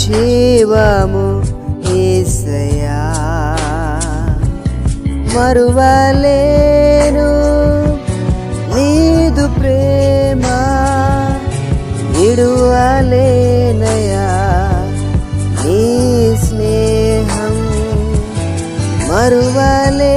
జీవము ఏసయా మరువలేను నీదు ప్రేమ విడువలేనయా నీ స్నేహం మరువలే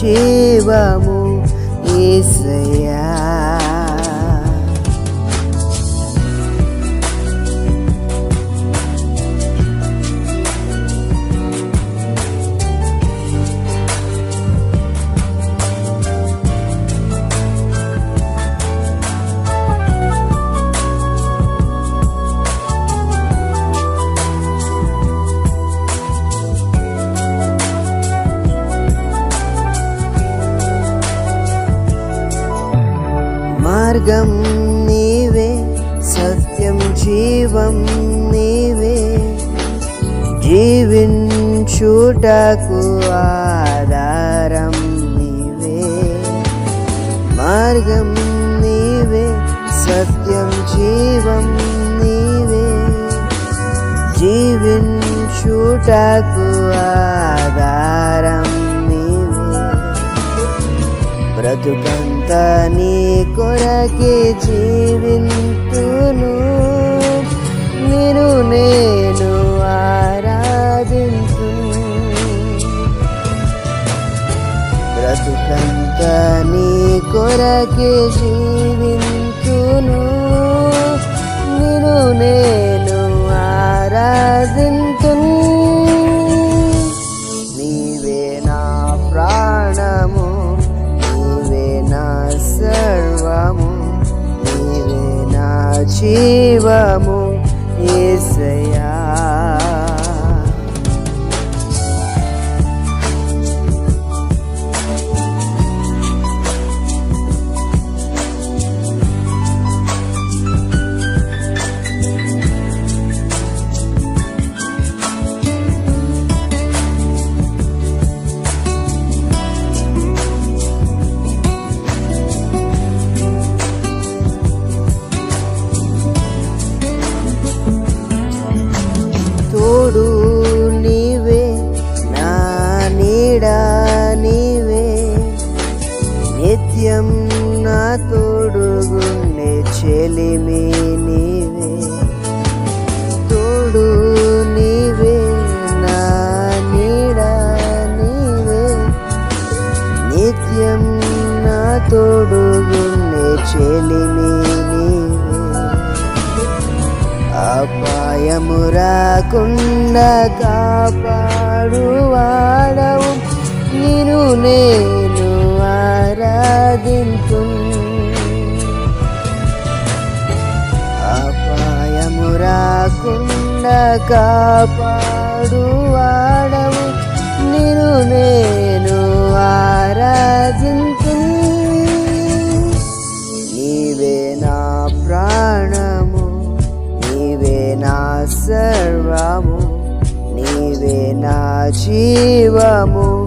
జీవము ఏసయ్యా. మార్గం నీవే సత్యం జీవం నీవే. జీవించుటకు ఆధారం నీవే. మార్గం నీవే సత్యం జీవం నీవే. జీవించుటకు ఆధారం నీవే. బ్రతుకం తని కొరకే జీవింతును. నిను నేను ఆరాధింతు బ్రతుకంత నీ కొరకే జీవింతును. నిను నేను ఆరాధింతును. జీవము ఏసయా నీడ నీవే? నిత్యం నా తోడుగుండే చెలిమి నీవే. తోడు నీవే నా నీడ నీవే. నిత్యం నా తోడుగుండే చెలిమి అపాయము రాకుండా కాపాడు వాడవు. నిను నేను ఆరాధింతు. అపాయము రాకుండా కాపాడు నిను నేను నేను ఆరాధింతు. నీవే నా ప్రాణము నీవే నా సర్వము నీవే నా జీవము.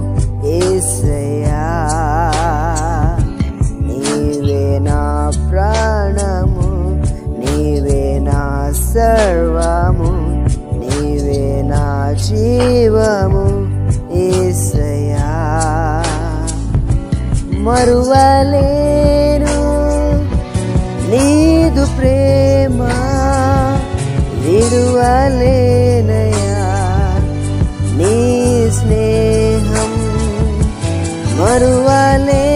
ఏసయా నీవే నా ప్రాణము నీవే నా సర్వము నీవే నా జీవము ఏసయా మరువలేను నీదు ప్రేమ విడువలేనయా నీ స్నేహ మరువలే